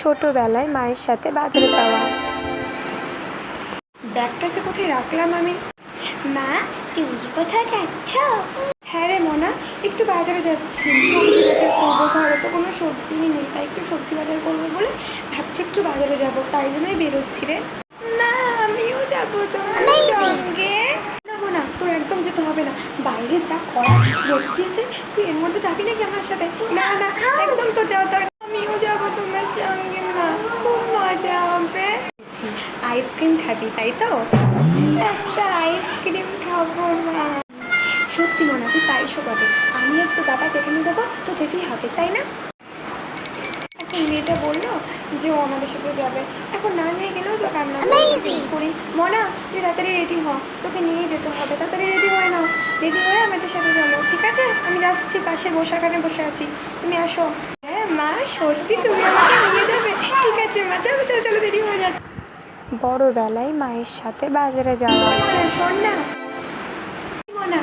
ছোটবেলায় মায়ের সাথে বাজারে যাওয়া। ব্যাগটা যে কোথায় রাখলাম আমি? মা তুমি কোথায় যাচ্ছ? হ্যাঁ রে মনা একটু বাজারে যাচ্ছি। সবজি বাজার করব ঘরে তো কোনো সবজি নেই তাই একটু সবজি বাজার করব বলে ভাবছি একটু বাজারে যাব তাই জন্যই বেরোচ্ছি রে। না আমিও যাব তোমার সঙ্গে। যাব না তোর একদম যেতে হবে না। বাইরে যা করা রোদ দিয়েছে তুই এর মধ্যে যাবি নাকি আমার সাথে? না না একদম তো যাও তোর আমিও যাব তোমার সঙ্গে মা খুব মজা হবে আইসক্রিম খাবি তাই তো? একটা আইসক্রিম খাব মা। সত্যি মনে তুই পারিসও বটে। আমি একটু বাবা যেখানে যাব তো যেতেই হবে তাই না? এখন মেয়েটা বলল যে ও আমাদের সাথে যাবে। এখন না নিয়ে গেলেও তো কান্না! করি। মনা তুই তাড়াতাড়ি রেডি হ। তোকে নিয়ে যেতে হবে। তাড়াতাড়ি রেডি হয়ে নাও। রেডি হয়ে আমাদের সাথে চলো ঠিক আছে? আমি আসছি পাশে বসাখানে বসে আছি। তুমি আসো। হ্যাঁ মা সত্যি তুমি আমাকে নিয়ে যাবে। ঠিক আছে মা চলো চলো চলো রেডি হয়ে যাচ্ছে। বড়বেলায় মায়ের সাথে বাজারে যাওয়া। শোন না। না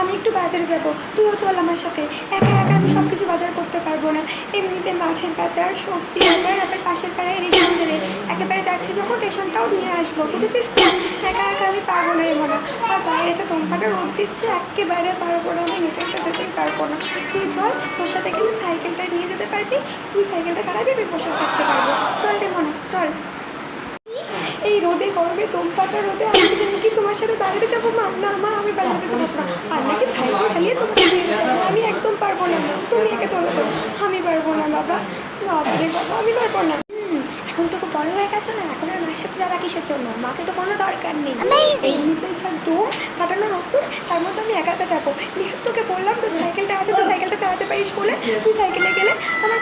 আমি একটু বাজারে যাব। তুইও চল আমার সাথে। একা একা আমি সব কিছু বাজার করতে পারব না। এমনিতে মাছের বাজার, সবজি বাজার আবার পাশের পাড়ায় রেশন দেবে একেবারে যাচ্ছি যখন রেশনটাও নিয়ে আসব, বুঝেছিস তো? একা একা আমি পারব না এমন আর বাইরে যে তোমাকে রোদ দিচ্ছে, একেবারে পারব না। আমি হেঁটে যেতেই পারব না। তুই চল, তোর সাথে গেলে সাইকেলটা নিয়ে যেতে পারবি। তুই সাইকেলটা চালাবি, আমি বসে থাকতে পারব। চল রে মনে। রোদে গরমে তোমপাটা রোদে আমি কি- তোমার সাথে বাইরে যাব মা? না মা আমি বাইরে যেতে পারব না। আর নাকি সাইকেল চালিয়ে হবে। আমি একদম পারব না তুমি একে চলে যাও। আমি পারব না বাবা। বাবা রে বাবা আমি পারব না। এখন তো বড় হয়ে গেছো না? এখন আর মায়ের সাথে যাবা কিসের জন্য? মাকে তো কোনো দরকার নেই। এই দম ফাটানো রক্তর তার মধ্যে আমি একা একা যাব। নিহাত তোকে বললাম তো সাইকেলটা আছে তো সাইকেলটা চালাতে পারিস বলে? তুই সাইকেলে গেলে আমার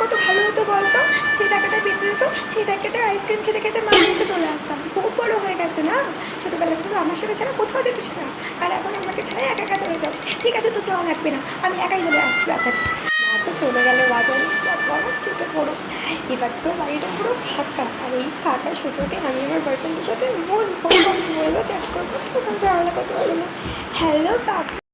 যেত সেই টাকাটা আইসক্রিম খেতে খেতে মা বাড়িতে চলে আসতাম খুব বড় হয়ে গেছে না ছোটোবেলা থেকে আমার সাথে ছাড়া কোথাও যেতিস না আর এখন আমাকে ছাড়া একা একা চলে যাস ঠিক আছে তো যাওয়া লাগবে না আমি একাই চলে আসছি বাজারে মা তো চলে গেলে বাজারে বাবা কেটে পড়ো এবার তো বাড়িটা পুরো ফাঁকা আর এই ফাঁকা সুযোগে আমি আমার বয়ফ্রেন্ডের সাথে মন ফোন বলব চ্যাট করব তখন ঝামেলা পারব না হ্যালো কাকু